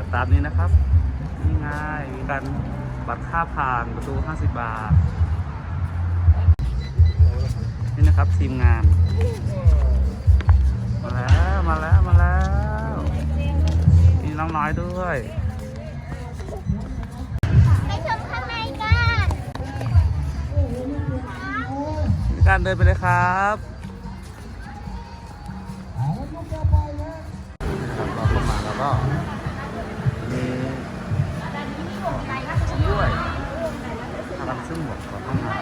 ปิดเปิดตามนี้นะครับนี่ง่ายมีการบัตรค่าผ่านประตู 50 บาท นี่นะครับทีมงาน มาแล้วมาแล้วมาแล้วมีน้องน้อยด้วยไปชมข้างในกันมีการเดินไปเลยครับเราเข้ามาแล้วก็ มีด้วยทางซึ่งหมวกก่อนเข้ามา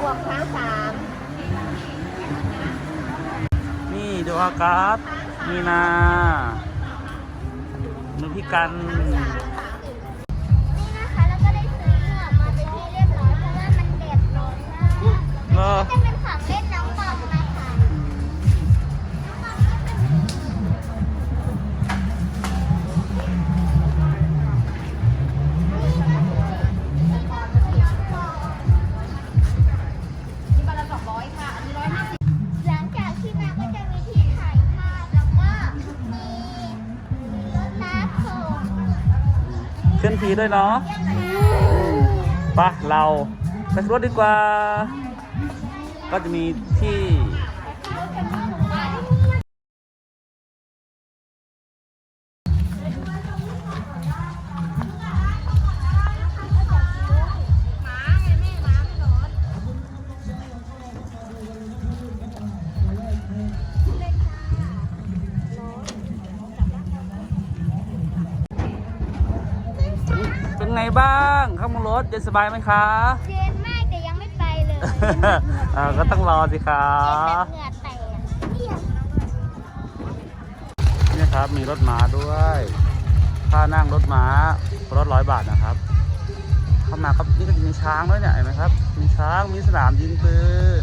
บวกทั้งสามนี่ดูอากาศนี่นามือพี่กันนี่นะคะแล้วก็ได้ซื้อเหงื่อมาเป็นที่เรียบร้อยเพราะว่ามันแดดร้อนมากเออ ขึ้นทีด้วยเนาะไปะเราไปรถดีกว่า ก็จะมีที่ บ้างข้างบนรถเย็นสบายไหมคะเย็นมากแต่ยังไม่ไปเลยอ่าก็ต้องรอสิครัเย็นแบบบเหงื่อแตกเอี่ยมนี่ครับมีรถม้าด้วยค่านั่งรถม้ารถร้อยบาทนะครับ เข้ามาครับนี่ก็จะมีช้างด้วยเนี่ยเห็นไหมครับ มีช้างมีสนามยิงปืน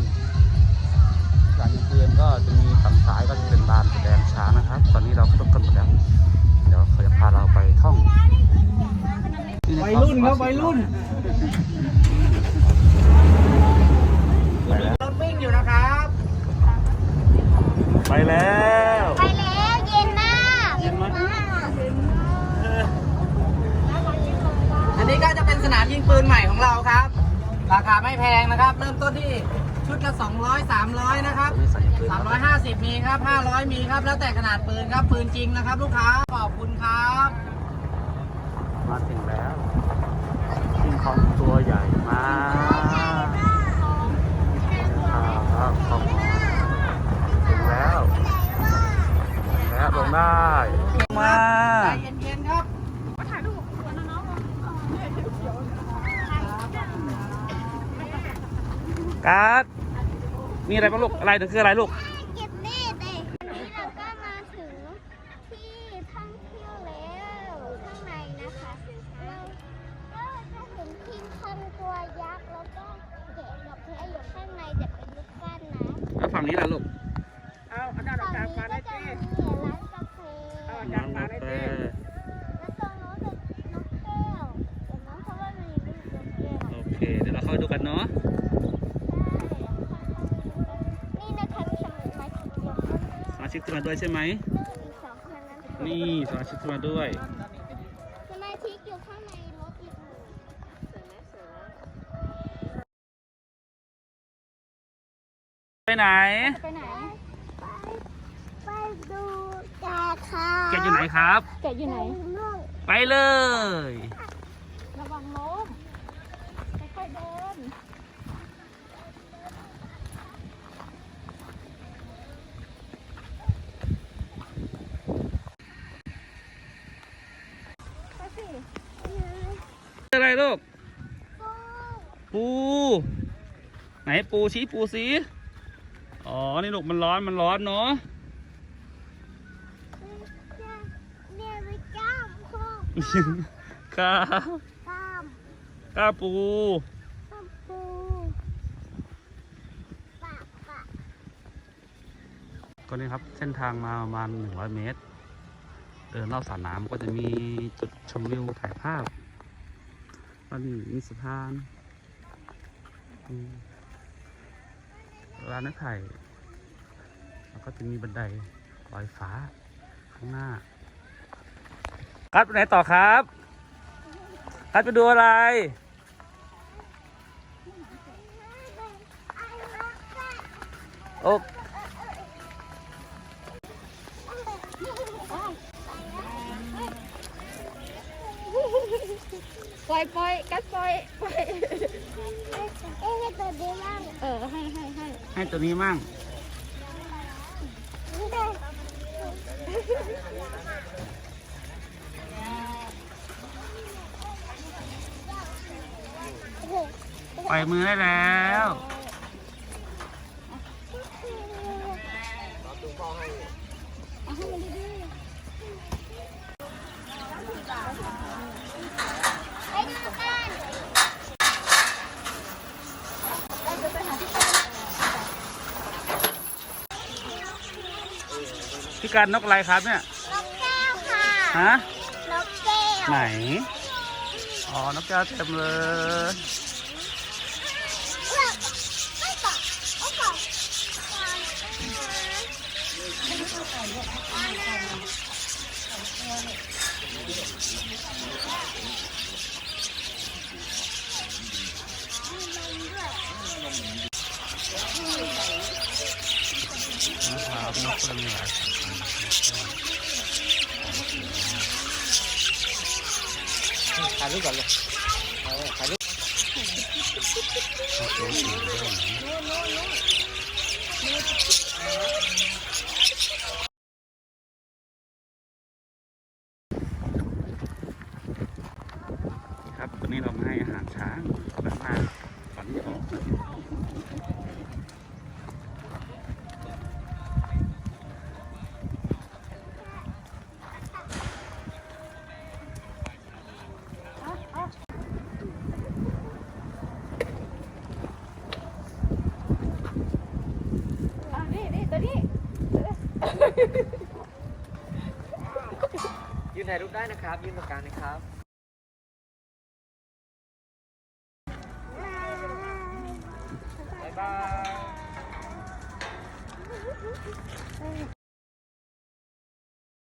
ไปแล้ว ไปแล้วเย็นมากเย็นไหมเอออันนี้ก็จะเป็นสนามยิงปืนใหม่ของเราครับ ราคาไม่แพงนะครับ เริ่มต้นที่ชุดละ200 300 นะครับนี่ใส่ปืนครับ350 มีครับ 500 มีครับ แล้วแต่ขนาดปืนครับ ปืนจริงนะครับ ลูกค้า ขอบคุณครับ มาถึงแล้วคิงคองตัวใหญ่มากครับขอบคุณถึงแล้วถึงแล้วลงได้มา ใจเย็นๆครับ การ์ดมีอะไรบ้างลูก อะไรถึงคืออะไรลูกเก็บเน่เด็กนี้เราก็มาถึงที่ท่องเที่ยวแล้วข้างในนะคะเราก็จะเห็นคิงคองตัวยักษ์แล้วก็แกะดอกแคอยู่ข้างในแต่เป็นลูกปั้นนะแล้วฝั่งนี้ล่ะลูกเอาอาจารย์ฝั่งอาจารนี้ย์มาก็ได้จะที่มีร้านกาแฟเอาอาแจารย์มาได้ที่ล้วตรงโน้นเป็นนกแก้วเห็นไหมเพราะว่ามันมีลูกนกแก้วโอเคเดี๋ยวเราเข้าไปดูกันเนาะ นี่นะคะมีสมุดมาชิกเดียว สมา ชิกขึ้นมาด้วยใช่ไหมอีกสองคนนั้นนี่สมาชิกขึ้นมาด้วย สมาชิกอยู่ข้างในรถอีกหนึ่งไปไหน ไปไหน ไปไปดูแกะค่ะแกอยู่ไหนครับ แกะอยู่ไหน ไปเลย ระวังล้มค่อยๆเดิน ไปสิ อะไร ลูกปูปู ไหนปูชี้ปูสีอ๋อ นี่ลูกมันร้อนมันร้อนเนาะเนี่ยไปก้ามพ่อครับก้ามกล้าปูก้ามปูปากปากก็นี่ครับเส้นทางมาประมาณ100 เมตร เดินรอบสระน้ำก็จะมีจุดชมวิวถ่ายภาพ ก็นี่มีสะพานร้านนักถ่ายแล้วก็จะมีบันไดลอยฟ้าข้างหน้า คัดไปไหนต่อครับ คัดไปดูอะไร โอ้ ปล่อยปล่อยกัดปล่อยปล่อยเอ้ยให้ตัวดีมากเออให้ให้ให้ให้ตัวนี้มั่งปล่อยมือได้แล้ว ไปดูกัน พี่ การนกอะไรครับเนี่ย นกแก้วค่ะ ฮะ นกแก้ว ไหน อ๋อ นกแก้วเต็มเลยไม่ต่อไม่ต่อนะครับนกเป็นหลา ถ่ายรูปก่อนเลยถ่ายรูปครับตอนนี้เรามาให้อาหารช้างแบบหน้าฝันหยอก ยืนถ่ายรูปได้นะครับ ยืนตรงกลางนะครับ บ๊ายบาย